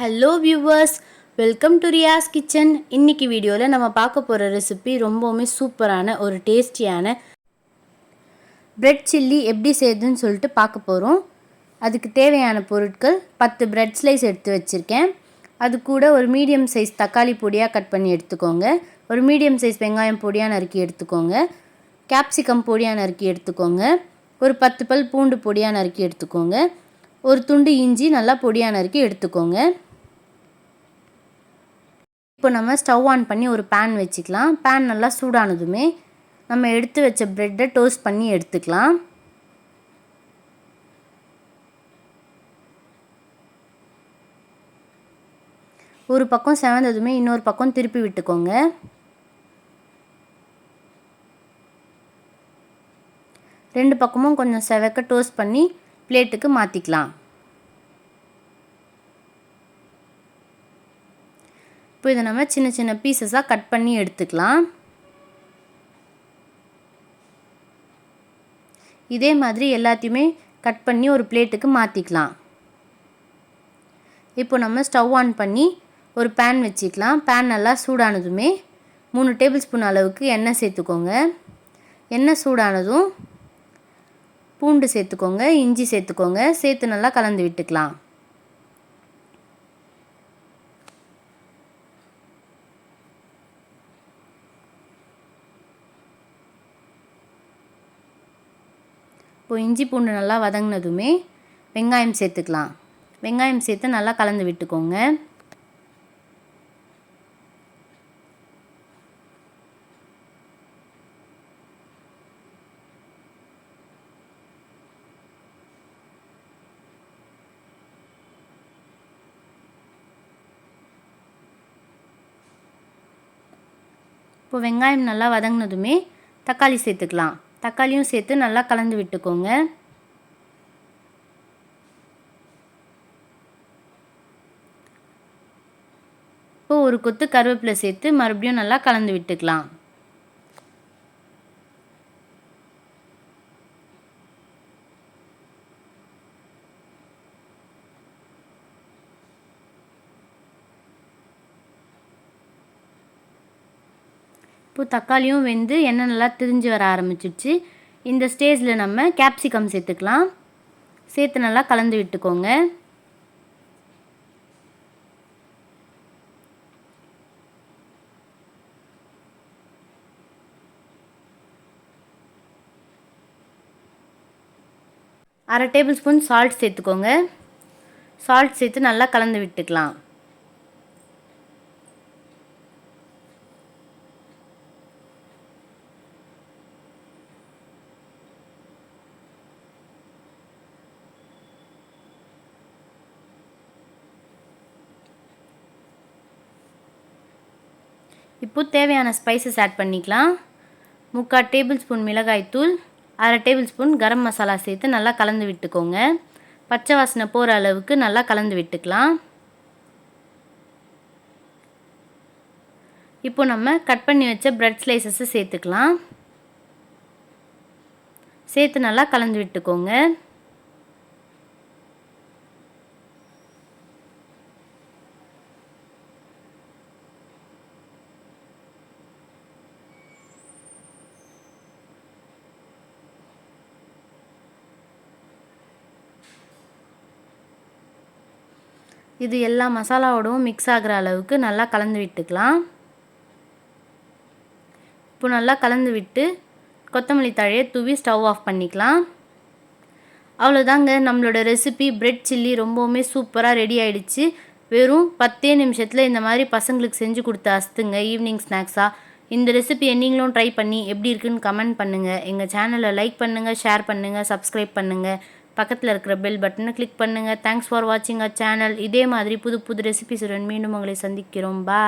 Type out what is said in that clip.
Hello viewers welcome to Riyas kitchen இன்னைக்கு வீடியோவில் நம்ம பார்க்க போகிற ரெசிபி ரொம்பவுமே சூப்பரான ஒரு டேஸ்டியான பிரெட் சில்லி எப்படி செய்யுதுன்னு சொல்லிட்டு பார்க்க போகிறோம் அதுக்கு தேவையான பொருட்கள் பத்து பிரெட் ஸ்லைஸ் எடுத்து வச்சுருக்கேன். அது கூட ஒரு மீடியம் சைஸ் தக்காளி பொடியாக கட் பண்ணி எடுத்துக்கோங்க. ஒரு மீடியம் சைஸ் வெங்காயம் பொடியாக நறுக்கி எடுத்துக்கோங்க. கேப்சிகம் பொடியாக நறுக்கி எடுத்துக்கோங்க. ஒரு பத்து பல் பூண்டு பொடியாக நறுக்கி எடுத்துக்கோங்க. ஒரு துண்டு இஞ்சி நல்லா பொடியாக நறுக்கி எடுத்துக்கோங்க. இப்போ நம்ம ஸ்டவ் ஆன் பண்ணி ஒரு பேன் வச்சுக்கலாம். பேன் நல்லா சூடானதுமே நம்ம எடுத்து வச்ச ப்ரெட்டை டோஸ்ட் பண்ணி எடுத்துக்கலாம். ஒரு பக்கம் செவந்ததுமே இன்னொரு பக்கம் திருப்பி விட்டுக்கோங்க. ரெண்டு பக்கமும் கொஞ்சம் செவக்க டோஸ்ட் பண்ணி பிளேட்டுக்கு மாற்றிக்கலாம் இப்போ இதை நம்ம சின்ன சின்ன பீசஸாக கட் பண்ணி எடுத்துக்கலாம். இதே மாதிரி எல்லாத்தையுமே கட் பண்ணி ஒரு பிளேட்டுக்கு மாற்றிக்கலாம் இப்போ நம்ம ஸ்டவ் ஆன் பண்ணி ஒரு பேன் வச்சுக்கலாம். பேன் நல்லா சூடானதுமே மூணு டேபிள் ஸ்பூன் அளவுக்கு எண்ணெய் சேர்த்துக்கோங்க. எண்ணெய் சூடானதும் பூண்டு சேர்த்துக்கோங்க இஞ்சி சேர்த்துக்கோங்க சேர்த்து நல்லா கலந்து விட்டுக்கலாம். இப்போ இஞ்சி பூண்டு நல்லா வதங்கினதுமே வெங்காயம் சேர்த்துக்கலாம். வெங்காயம் சேர்த்து நல்லா கலந்து விட்டுக்கோங்க. இப்போ வெங்காயம் நல்லா வதங்கினதுமே தக்காளி சேர்த்துக்கலாம். தக்காளியும் சேர்த்து நல்லா கலந்து விட்டுக்கோங்க. இப்போ ஒரு கொத்து கருவேப்பிலை சேர்த்து மறுபடியும் நல்லா கலந்து விட்டுக்கலாம். இப்போ தக்காளியும் வெந்து எண்ணெய் நல்லா திரிஞ்சு வர ஆரம்பிச்சிடுச்சு இந்த ஸ்டேஜில் நம்ம கேப்சிகம் சேர்த்துக்கலாம். சேர்த்து நல்லா கலந்து விட்டுக்கோங்க. அரை டேபிள் ஸ்பூன் சால்ட் சேர்த்துக்கோங்க. சால்ட் சேர்த்து நல்லா கலந்து விட்டுக்கலாம். இப்போது தேவையான ஸ்பைசஸ் ஆட் பண்ணிக்கலாம். முக்கால் டேபிள் ஸ்பூன் மிளகாய்த்தூள் அரை டேபிள் ஸ்பூன் கரம் மசாலா சேர்த்து நல்லா கலந்து விட்டுக்கோங்க. பச்சை வாசனை போகிற அளவுக்கு நல்லா கலந்து விட்டுக்கலாம். இப்போ நம்ம கட் பண்ணி வச்ச ப்ரெட் ஸ்லைசஸை சேர்த்துக்கலாம். சேர்த்து நல்லா கலந்து விட்டுக்கோங்க. இது எல்லா மசாலாவோடவும் மிக்ஸ் ஆகிற அளவுக்கு நல்லா கலந்து விட்டுக்கலாம். இப்போ நல்லா கலந்து விட்டு கொத்தமல்லி தழையை தூவி ஸ்டவ் ஆஃப் பண்ணிக்கலாம். அவ்வளோதாங்க நம்மளோட ரெசிபி பிரெட் சில்லி ரொம்பவுமே சூப்பராக ரெடி ஆகிடுச்சு வெறும் பத்தே நிமிஷத்தில் இந்த மாதிரி பசங்களுக்கு செஞ்சு கொடுத்த அஸ்துங்க ஈவினிங் ஸ்நாக்ஸாக இந்த ரெசிபியை நீங்களும் ட்ரை பண்ணி எப்படி இருக்குன்னு கமெண்ட் பண்ணுங்கள் எங்கள் சேனலை லைக் பண்ணுங்கள் ஷேர் பண்ணுங்கள் சப்ஸ்கிரைப் பண்ணுங்கள் பக்கத்தில் இருக்கிற பெல் பட்டனை கிளிக் பண்ணுங்கள் தேங்க்ஸ் ஃபார் வாட்சிங் அ சேனல் இதே மாதிரி புது புது ரெசிபிஸுடன் மீண்டும் உங்களை சந்திக்கிறோம். பா